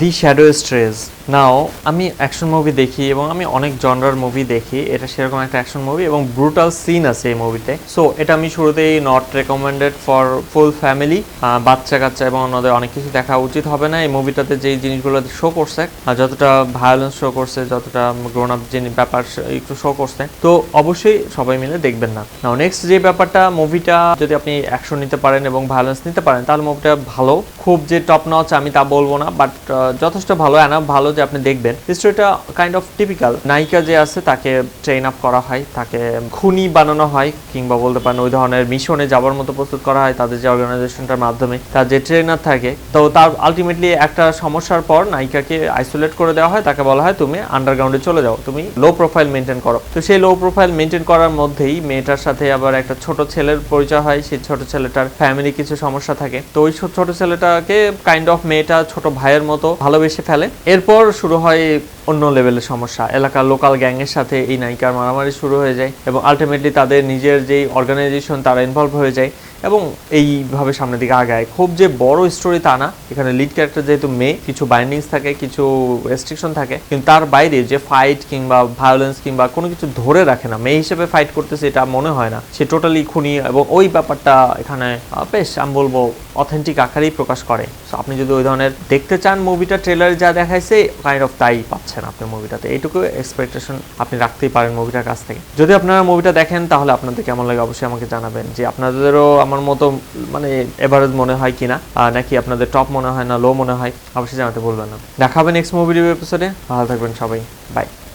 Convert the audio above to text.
দি shadow stress নাও আমি action movie দেখি এবং আমি অনেক জনরার মুভি দেখি। এটা সেরকম একটা অ্যাকশন মুভি এবং ব্রুটাল সিন আছে এই মুভিতে সো এটা আমি শুরুতেই not recommended for full family বাচ্চা কাচ্চা এবং অন্যদের অনেক কিছু দেখা উচিত হবে না। এই মুভিটাতে যে জিনিসগুলো শো করছে যতটা ভায়োলেন্স শো করছে, যতটা গ্রোন আপ যে ব্যাপার একটু শো করছে, তো অবশ্যই সবাই মিলে দেখবেন না। নাও নেক্সট যে ব্যাপারটা মুভিটা যদি আপনি অ্যাকশন নিতে পারেন এবং ভায়োলেন্স নিতে পারেন, তাহলে মুভিটা ভালো। খুব যে টপ নচ আমি তা বলব না বাট যথেষ্ট ভালো এনা ভালো যে আপনি দেখবেন। স্টোরিটা কাইন্ড অফ টিপিক্যাল নায়িকা যে আছে, তাকে ট্রেন আপ করা হয়, তাকে খুনি বানানো হয়, কিংবা বলতে পারেন ওই ধরনের মিশনে যাওয়ার মতো প্রস্তুত করা হয় তাদের যে অর্গানাইজেশনটার মাধ্যমে। তার যে ট্রেনার থাকে, তো তার আলটিমেটলি একটা সমস্যার পর নায়িকাকে আইসোলেট করে দেওয়া হয়। তাকে বলা হয়, তুমি আন্ডারগ্রাউন্ডে চলে যাও, তুমি লো প্রোফাইল মেনটেন করো। তো সেই লো প্রোফাইল মেনটেন করার মধ্যেই মেয়েটার সাথে আবার একটা ছোট ছেলের পরিচয় হয়। সেই ছোট ছেলেটার ফ্যামিলি কিছু সমস্যা থাকে। তো ওই ছোট ছেলেটাকে কাইন্ড অফ মেয়েটা ছোট ভাইয়ের মতো ভালোবেসে ফেলে। এরপর শুরু হয় অন্য লেভেলের সমস্যা। এলাকার লোকাল গ্যাংয়ের সাথে এই নায়িকার মারামারি শুরু হয়ে যায় এবং আলটিমেটলি তাদের নিজের যেই অর্গানাইজেশন তারা ইনভলভ হয়ে যায় এবং এইভাবে সামনের দিকে আগায়। খুব যে বড় স্টোরি তা না। এখানে লিড ক্যারেক্টার যেহেতু মেয়ে, কিছু বাইন্ডিংস থাকে, কিছু রেস্ট্রিকশন থাকে, কিন্তু তার বাইরে যে ফাইট কিংবা ভায়োলেন্স কিংবা কোনো কিছু ধরে রাখে না, মেয়ে হিসেবে ফাইট করতেছে এটা মনে হয় না। সে টোটালি খুনি এবং ওই ব্যাপারটা এখানে বেশ, আমি বলব অথেন্টিক আকারেই প্রকাশ করে। আপনি যদি ওই ধরনের দেখতে চান মুভিটা ট্রেলারে যা দেখাইছে কাইন্ড অফ তাই পাচ্ছেন আপনি মুভিটাতে এইটুকু এক্সপেকটেশন আপনি রাখতেই পারেন মুভিটার কাছ থেকে। যদি আপনারা মুভিটা দেখেন, তাহলে আপনাদের কেমন লাগে অবশ্যই আমাকে জানাবেন যে আপনাদেরও আমার মতো মানে এভারেজ মনে হয় কিনা নাকি আপনাদের টপ মনে হয় না লো মনে হয়, অবশ্যই জানাতে বলবেন না। দেখাবেন নেক্সট মুভি রিভিউ এপিসোডে ভালো থাকবেন সবাই। বাই